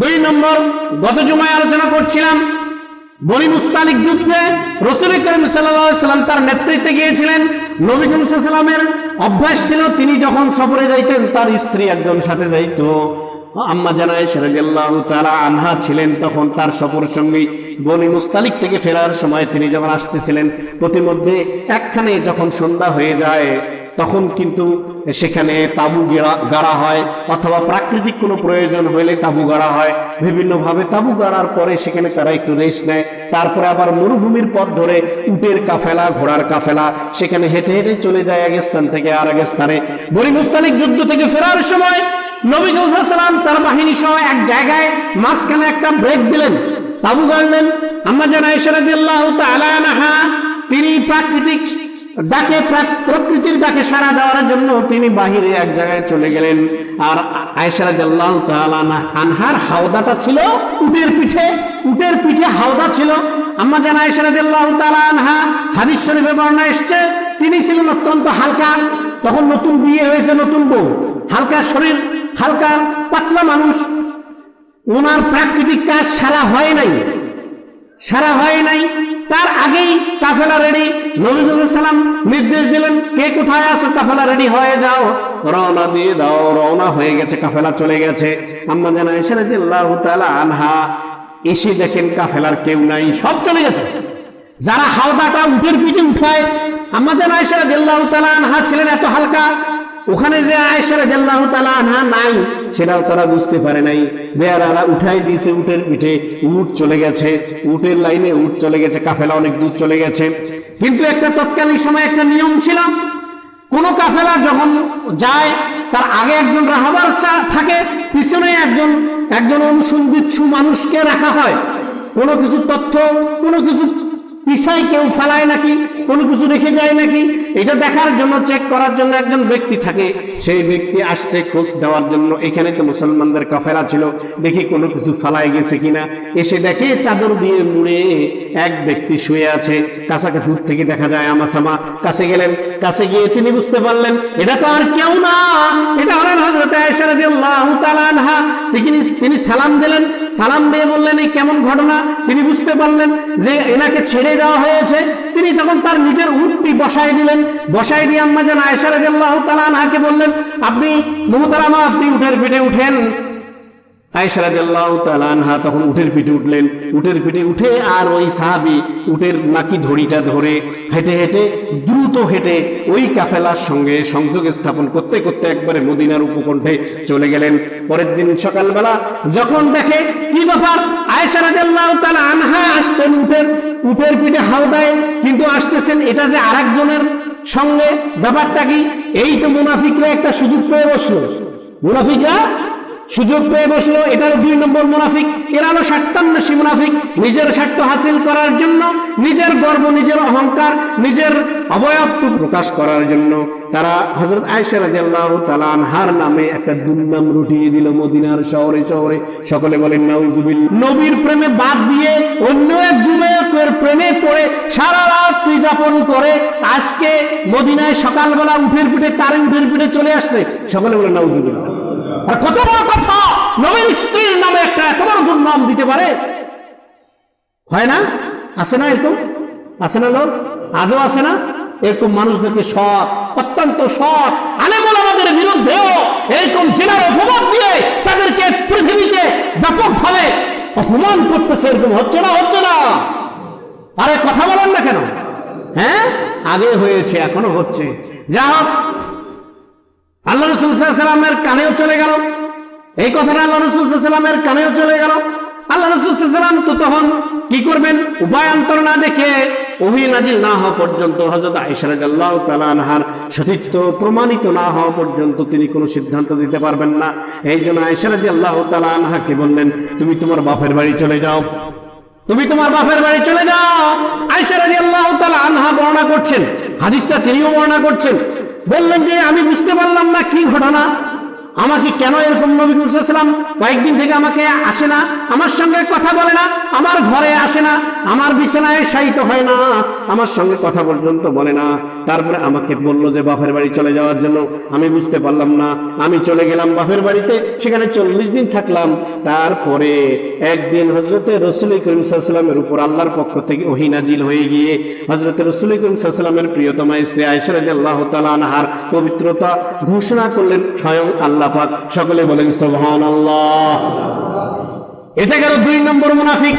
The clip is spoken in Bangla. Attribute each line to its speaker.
Speaker 1: দুই নম্বর, গত জুমায় আলোচনা করছিলাম, বনি মুস্তালিক যুদ্ধে রসুল করিম সাল্লাম তার নেতৃত্বে গিয়েছিলেন। নবী করিম সাল্লামের অভ্যাস ছিল, তিনি যখন সফরে যাইতেন, তার স্ত্রী একজন সাথে যাইত। আম্মা জানায় সেরাজাল্লাহ তারা আনহা ছিলেন, তখন তার সফর সঙ্গী বনি মুস্তালিক থেকে ফেরার সময় তিনি যখন আসতেছিলেন, প্রতিমধ্যে একখানে যখন সন্ধ্যা হয়ে যায় তখন কিন্তু সেখানে তাবু গাড়া হয় অথবা প্রাকৃতিক কোনো প্রয়োজন হলে তাবু গাড়া হয়। বিভিন্নভাবে তাবু গাড়ার পরে সেখানে তারা একটু রেস্ট নেয়। তারপরে আবার মরুভূমির পথ ধরে উটের কাফেলা, ঘোড়ার কাফেলা, সেখানে হেঁটে হেঁটে চলে যায় এক স্থান থেকে আর এক স্থানে বনি মুস্তালিক যুদ্ধ থেকে ফেরার সময় নবী সাল্লাম তার বাহিনী সহ এক জায়গায় মাঝখানে একটা ব্রেক দিলেন। তাবু গাড়লেন। আমরা জানা আনহা, তিনি প্রাকৃতিক ডাকে প্রা- প্রকৃতির ডাকে সারা দেওয়ার জন্য তিনি বাহিরে এক জায়গায় চলে গেলেন। আর আনহার হাওদাটা ছিল উটের পিঠে উটের পিঠে হাওদা ছিল। আম্মা জান আয়সারাদ আনহা হাদিস শরীফে বর্ণনা এসছে, তিনি ছিলেন অত্যন্ত হালকা, তখন নতুন বিয়ে হয়েছে, নতুন বউ। হালকা শরীর, হালকা পাতলা মানুষ। ওনার প্রাকৃতিক কাজ সারা হয় নাই। সারা হয় নাই। তার আগেই কাফেলা রেডি নবী সালাম নির্দেশ দিলেন, কে কোথায় আছো? কাফেলা রেডি হয়ে যাও। রওনা দিয়ে দাও, রওনা হয়ে গেছে, কাফেলা চলে গেছে। আম্মা জানা এসে তাআলা আনহা, এসে দেখেন কাফেলার কেউ নাই, সব চলে গেছে। যারা হাওদাটা উঠের পিঠে উঠায় এসে আল্লাহ তাআলা আনহা ছিলেন এত হালকা ওখানে যে আয়েশা রাদিয়াল্লাহু তালা না নাই, সেটাও তারা বুঝতে পারে নাই। বেয়ারারা উঠাই দিয়েছে উটের পিঠে, উট চলে গেছে। উটের লাইনে উট চলে গেছে, কাফেলা অনেক দূর চলে গেছে। কিন্তু একটা তৎকালীন সময় একটা নিয়ম ছিল, কোন কাফেলা যখন যায়, তার আগে একজন রাহাবার থাকে, পিছনে একজন একজন অনুসন্ধিৎসু মানুষকে রাখা হয়। কোনো কিছু তথ্য, কোনো কিছু পিছায় কেউ ফেলায় নাকি কোনো কিছু রেখে যায় নাকি? এটা দেখার জন্য চেক করার জন্য একজন ব্যক্তি থাকে। সেই ব্যক্তি আসছে খোঁজ দেওয়ার জন্য। এখানে তো মুসলমানদের কাফেলা ছিল। দেখি কোনো কিছু ফালায় গেছে কিনা। এসে দেখে চাদর দিয়ে মুড়ে এক ব্যক্তি শুয়ে আছে। কাছাকাছি দূর থেকে দেখা যায় আমাসামা কাছে গেলেন। কাছে গিয়ে তিনি বুঝতে পারলেন, এটা তো আর কেউ না। এটা হলেন হজরত তিনি সালাম দিলেন। সালাম দিয়ে বললেন, এই কেমন ঘটনা? তিনি বুঝতে পারলেন যে এনাকে ছেড়ে যাওয়া হয়েছে। তিনি তখন তার নিজের উটটি বসায় দিলেন। বসায় দিয়ে আম্মা যেন আয়সার আল্লাহ তালা আনহাকে বললেন, আপনি মহতারামা, আপনি উঠের পেটে উঠেন। আনহা তখন উটের পিঠে উঠলেন। উটের পিঠে উঠে আর ওই সাহাবী নাকি ধড়িটা ধরে হেঁটে হেঁটে দ্রুত হেঁটে ওই কাফেলার সঙ্গে সংযোগ স্থাপন করতে করতে একবারে মদিনার উপকণ্ঠে চলে গেলেন। পরের দিন সকালবেলা যখন দেখে কি ব্যাপার? তাআলা আনহা আসতেন উটের পিঠে কিন্তু আসতেছেন এটা যে আরেকজনের সঙ্গে? ব্যাপারটা কি? এই তো একটা মুনাফিকরা সুযোগ পেয়ে বসল, এটার দুই নম্বর মুনাফিক। এরা হলো স্বার্থান্বেষী মুনাফিক। নিজের স্বার্থ হাসিল করার জন্য, নিজের গর্ব, নিজের অহংকার, নিজের অবয়ব প্রকাশ করার জন্য তারা হজরত রাদিয়াল্লাহু আনহার নামে একটা দুর্নাম রুটিয়ে দিল মদিনার শহরে শহরে। সকলে বলেন নাউজুবিল্লাহ। নবীর প্রেমে বাদ দিয়ে অন্য এক যুবকের প্রেমে পড়ে সারা রাত তুই যাপন করে, আজকে মদিনায় সকালবেলা উঠের পিঠে তারে উঠের পিঠে চলে আসছে। সকলে বলে, নাউজুবিল্লাহ। কত বড় কথা? নবীর স্ত্রীর নামে একটা এত বড় দুর্নাম দিতে পারে। হয় না? আছে না এরকম? আছে না লোক? আজও আছে না? এরকম মানুষদেরকে সৎ, অত্যন্ত সৎ আলেমন আমাদের বিরুদ্ধেও এরকম জেনার অপবাদ দিয়ে তাদেরকে পৃথিবীতে ব্যাপকভাবে অপমান করতেছে, এরকম হচ্ছে না হচ্ছে না। আরে কথা বলেন না কেন? হ্যাঁ? আগে হয়েছে, এখনও হচ্ছে। যা হোক আল্লাহ রসুল সাল্লামের কানেও চলে গেল। এই কথাটা আল্লাহ রসুল সাল্লামের কানেও চলে গেল। আল্লাহ রসুল সাল্লাম তো তখন কি করবেন? উপায়ান্তর না দেখে না হওয়া পর্যন্ত আল্লাহ প্রমাণিত না হওয়া পর্যন্ত তিনি কোনো সিদ্ধান্ত দিতে পারবেন না। এই জন্য আল্লাহ বললেন, তুমি তোমার বাপের বাড়ি চলে যাও। তুমি তোমার বাপের বাড়ি চলে যাও। আয়েশা রাদিয়াল্লাহু তাআলা আনহা বর্ণনা করছেন, হাদিসটা তিনিও বর্ণনা করছেন। বললেন যে আমি বুঝতে পারলাম না কি ঘটনা। আমাকে কেন এরকম নবী সাল্লাম কয়েকদিন থেকে আমাকে আসে না? আমার সঙ্গে কথা বলে না। আমার ঘরে আসে না। আমার বিছানায় শায়িত হয় না। আমার সঙ্গে কথা পর্যন্ত বলে না। তারপরে আমাকে বলল যে, বাপের বাড়ি চলে যাওয়ার জন্য আমি বুঝতে পারলাম না। আমি চলে গেলাম বাপের বাড়িতে। সেখানে চল্লিশ দিন থাকলাম। তারপরে একদিন হজরতে রসুল করিম সাল্লামের উপর আল্লাহর পক্ষ থেকে ওহিনাজিল হয়ে গিয়ে হজরত রসুল করিম সাল্লামের প্রিয়তমা স্ত্রী আয়সরাদ আল্লাহ তালানহার পবিত্রতা ঘোষণা করলেন স্বয়ং আল্লাহ সকলে বলেন সোহান আল্লাহ এটা গেল দুই নম্বর মুনাফিক।